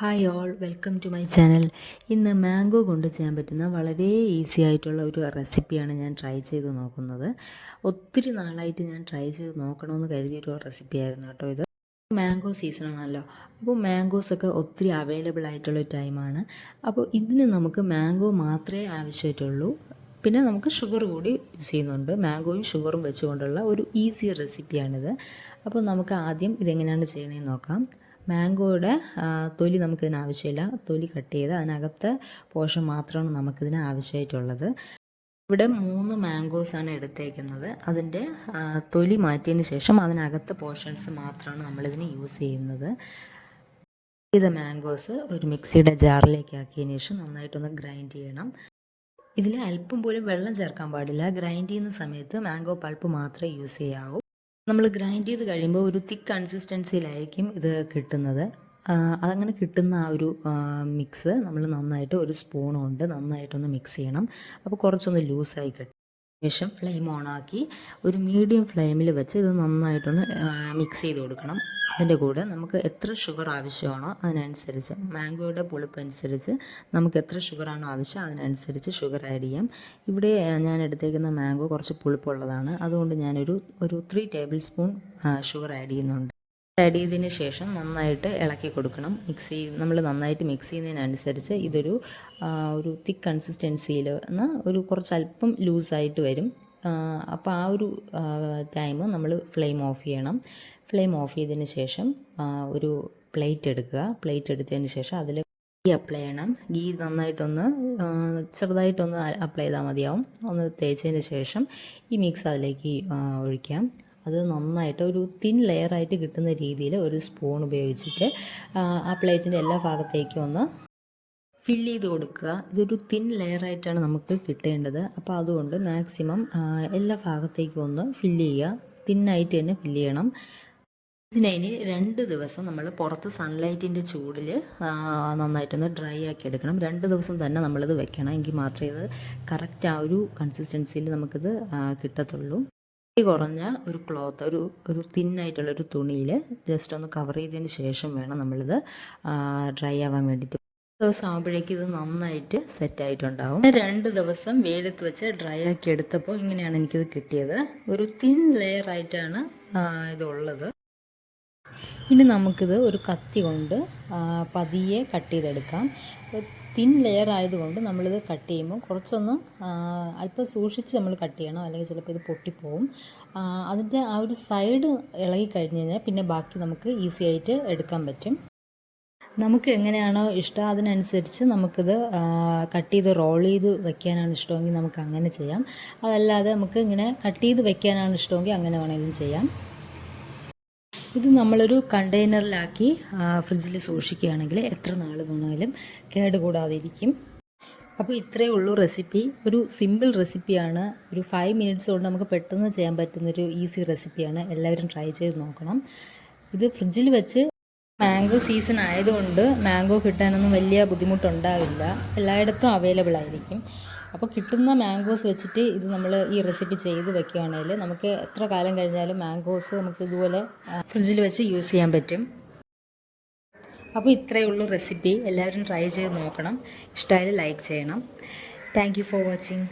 Hi all welcome to my channel ഇന്ന് mango കൊണ്ട് ചെയ്യാൻ പറ്റുന്ന വളരെ ഈസി ആയിട്ടുള്ള ഒരു റെസിപ്പിയാണ് ഞാൻ ട്രൈ ചെയ്ത് നോക്കുന്നത്. ഒത്തിരി നാളായിട്ട് ഞാൻ ട്രൈ ചെയ്ത് നോക്കണമെന്ന് കരുതിയൊരു റെസിപ്പിയായിരുന്നു കേട്ടോ ഇത്. മാംഗോ സീസണാണല്ലോ അപ്പോൾ മാംഗോസ് ഒക്കെ ഒത്തിരി അവൈലബിൾ ആയിട്ടുള്ള ടൈമാണ് അപ്പോൾ ഇതിന് നമുക്ക് മാംഗോ മാത്രമേ ആവശ്യമായിട്ടുള്ളൂ. പിന്നെ നമുക്ക് ഷുഗർ കൂടി യൂസ് ചെയ്യുന്നുണ്ട്. മാംഗോയും ഷുഗറും വെച്ചുകൊണ്ടുള്ള ഒരു ഈസി റെസിപ്പിയാണിത് അപ്പോൾ നമുക്ക് ആദ്യം ഇതെങ്ങനെയാണ് ചെയ്യുന്നതെന്ന് നോക്കാം. മാംഗോയുടെ തൊലി നമുക്കിതിന് ആവശ്യമില്ല. തൊലി കട്ട് ചെയ്ത് അതിനകത്തെ പോഷൻ മാത്രമാണ് നമുക്കിതിന് ആവശ്യമായിട്ടുള്ളത്. ഇവിടെ മൂന്ന് മാംഗോസ് ആണ് എടുത്തേക്കുന്നത്. അതിന്റെ തൊലി മാറ്റിയതിന് ശേഷം അതിനകത്തെ പോർഷൻസ് മാത്രമാണ് നമ്മളിതിന് യൂസ് ചെയ്യുന്നത്. ഇത് മാംഗോസ് ഒരു മിക്സിയുടെ ജാറിലേക്ക് ആക്കിയതിന് ശേഷം നന്നായിട്ടൊന്ന് ഗ്രൈൻഡ് ചെയ്യണം. ഇതിൽ അല്പം പോലും വെള്ളം ചേർക്കാൻ പാടില്ല. ഗ്രൈൻഡ് ചെയ്യുന്ന സമയത്ത് മാംഗോ പൾപ്പ് മാത്രമേ യൂസ് ചെയ്യാവൂ. നമ്മൾ ഗ്രൈൻഡ് ചെയ്ത് കഴിയുമ്പോൾ ഒരു തിക്ക് കൺസിസ്റ്റൻസിയിലായിരിക്കും ഇത് കിട്ടുന്നത്. അതങ്ങനെ കിട്ടുന്ന ആ ഒരു മിക്സ് നമ്മൾ നന്നായിട്ട് ഒരു സ്പൂൺ കൊണ്ട് നന്നായിട്ടൊന്ന് മിക്സ് ചെയ്യണം. അപ്പോൾ കുറച്ചൊന്ന് ലൂസായി കിട്ടും. ശേഷം ഫ്ലെയിം ഓണാക്കി ഒരു മീഡിയം ഫ്ലെയിമിൽ വെച്ച് ഇത് നന്നായിട്ടൊന്ന് മിക്സ് ചെയ്ത് കൊടുക്കണം. അതിന്റെ കൂടെ നമുക്ക് എത്ര ഷുഗർ ആവശ്യമാണോ അതിനനുസരിച്ച് മാംഗോയുടെ പുളിപ്പനുസരിച്ച് നമുക്ക് എത്ര ഷുഗറാണോ ആവശ്യം അതിനനുസരിച്ച് ഷുഗർ ആഡ് ചെയ്യാം. ഇവിടെ ഞാൻ എടുത്തേക്കുന്ന മാംഗോ കുറച്ച് പുളിപ്പുള്ളതാണ്. അതുകൊണ്ട് ഞാനൊരു ഒരു three tablespoon sugar add ചെയ്യുന്നുണ്ട്. ആഡ് ചെയ്തതിന് ശേഷം നന്നായിട്ട് ഇളക്കി കൊടുക്കണം. മിക്സ് ചെയ്ത് നമ്മൾ നന്നായിട്ട് മിക്സ് ചെയ്യുന്നതിനനുസരിച്ച് ഇതൊരു ഒരു തിക്ക് കൺസിസ്റ്റൻസിയിൽ ഒരു കുറച്ച് അല്പം ലൂസായിട്ട് വരും. അപ്പോൾ ആ ഒരു ടൈം നമ്മൾ ഫ്ലെയിം ഓഫ് ചെയ്യണം. ഫ്ലെയിം ഓഫ് ചെയ്തതിന് ശേഷം ഒരു പ്ലേറ്റ് എടുക്കുക. പ്ലേറ്റ് എടുത്തതിന് ശേഷം അതിൽ ഗീ അപ്ലൈ ചെയ്യണം. ഗീ നന്നായിട്ടൊന്ന് ചെറുതായിട്ടൊന്ന് അപ്ലൈ ചെയ്താൽ മതിയാവും. ഒന്ന് തേച്ചതിന് ശേഷം ഈ മിക്സ് അതിലേക്ക് ഒഴിക്കാം. അത് നന്നായിട്ട് ഒരു തിൻ ലെയറായിട്ട് കിട്ടുന്ന രീതിയിൽ ഒരു സ്പൂൺ ഉപയോഗിച്ചിട്ട് ആ, പ്ലേറ്റിന്റെ എല്ലാ ഭാഗത്തേക്കും ഒന്ന് ഫില്ല് ചെയ്ത് കൊടുക്കുക. ഇതൊരു തിൻ ലെയറായിട്ടാണ് നമുക്ക് കിട്ടേണ്ടത്. അപ്പോൾ അതുകൊണ്ട് മാക്സിമം എല്ലാ ഭാഗത്തേക്കും ഒന്ന് ഫില്ല് ചെയ്യുക. തിന്നായിട്ട് തന്നെ ഫില്ല് ചെയ്യണം. ഇതിനതിന് രണ്ട് ദിവസം നമ്മൾ പുറത്ത് സൺലൈറ്റിന്റെ ചൂടിൽ നന്നായിട്ടൊന്ന് ഡ്രൈ ആക്കി എടുക്കണം. രണ്ട് ദിവസം തന്നെ നമ്മളിത് വെക്കണം. എങ്കിൽ മാത്രമേ ഇത് കറക്റ്റ് ആ ഒരു കൺസിസ്റ്റൻസിയിൽ നമുക്കിത് കിട്ടത്തുള്ളൂ. കട്ടി കുറഞ്ഞ ഒരു ക്ലോത്ത് ഒരു ഒരു തിന്നായിട്ടുള്ള ഒരു തുണിയിൽ ജസ്റ്റ് ഒന്ന് കവർ ചെയ്തതിന് ശേഷം വേണം നമ്മളിത് ഡ്രൈ ആവാൻ വേണ്ടിയിട്ട്. ദിവസം ആകുമ്പോഴേക്കും ഇത് നന്നായിട്ട് സെറ്റ് ആയിട്ടുണ്ടാവും. രണ്ട് ദിവസം വെയിലത്ത് വെച്ച് ഡ്രൈ ആക്കി എടുത്തപ്പോൾ ഇങ്ങനെയാണ് എനിക്കിത് കിട്ടിയത്. ഒരു തിൻ ലെയർ ആയിട്ടാണ് ഇതുള്ളത്. ഇനി നമുക്കിത് ഒരു കത്തി കൊണ്ട് പതിയെ കട്ട് ചെയ്തെടുക്കാം. തിൻ ലെയർ ആയതുകൊണ്ട് നമ്മളിത് കട്ട് ചെയ്യുമ്പോൾ കുറച്ചൊന്ന് അല്പം സൂക്ഷിച്ച് നമ്മൾ കട്ട് ചെയ്യണം. അല്ലെങ്കിൽ ചിലപ്പോൾ ഇത് പൊട്ടിപ്പോവും. അതിന്റെ ആ ഒരു സൈഡ് ഇളകി കഴിഞ്ഞ് കഴിഞ്ഞാൽ പിന്നെ ബാക്കി നമുക്ക് ഈസി ആയിട്ട് എടുക്കാൻ പറ്റും. നമുക്ക് എങ്ങനെയാണോ ഇഷ്ടം അതിനനുസരിച്ച് നമുക്കിത് കട്ട് ചെയ്ത് റോൾ ചെയ്ത് വെക്കാനാണ് ഇഷ്ടമെങ്കിൽ നമുക്ക് അങ്ങനെ ചെയ്യാം. അതല്ലാതെ നമുക്ക് ഇങ്ങനെ കട്ട് ചെയ്ത് വെക്കാനാണ് ഇഷ്ടമെങ്കിൽ അങ്ങനെ വേണമെങ്കിലും ചെയ്യാം. ഇത് നമ്മളൊരു കണ്ടെയ്നറിലാക്കി ഫ്രിഡ്ജിൽ സൂക്ഷിക്കുകയാണെങ്കിൽ എത്ര നാൾ വേണമെങ്കിലും കേടുകൂടാതെ ഇരിക്കും അപ്പോൾ ഇത്രയേ ഉള്ളൂ റെസിപ്പി. ഒരു സിമ്പിൾ റെസിപ്പിയാണ്. ഒരു ഫൈവ് മിനിറ്റ്സ് കൊണ്ട് നമുക്ക് പെട്ടെന്ന് ചെയ്യാൻ പറ്റുന്നൊരു ഈസി റെസിപ്പിയാണ്. എല്ലാവരും ട്രൈ ചെയ്ത് നോക്കണം. ഇത് ഫ്രിഡ്ജിൽ വെച്ച് മാംഗോ സീസൺ ആയതുകൊണ്ട് മാംഗോ കിട്ടാനൊന്നും വലിയ ബുദ്ധിമുട്ടുണ്ടാവില്ല. എല്ലായിടത്തും അവൈലബിൾ ആയിരിക്കും അപ്പോൾ കിട്ടുന്ന മാംഗോസ് വെച്ചിട്ട് ഇത് നമ്മൾ ഈ റെസിപ്പി ചെയ്ത് വെക്കുകയാണെങ്കിൽ നമുക്ക് എത്ര കാലം കഴിഞ്ഞാലും മാംഗോസ് നമുക്ക് ഇതുപോലെ ഫ്രിഡ്ജിൽ വെച്ച് യൂസ് ചെയ്യാൻ പറ്റും. അപ്പോൾ ഇത്രയേ ഉള്ളൂ റെസിപ്പി എല്ലാവരും ട്രൈ ചെയ്ത് നോക്കണം. ഇഷ്ടമായാലും ലൈക്ക് ചെയ്യണം. Thank for watching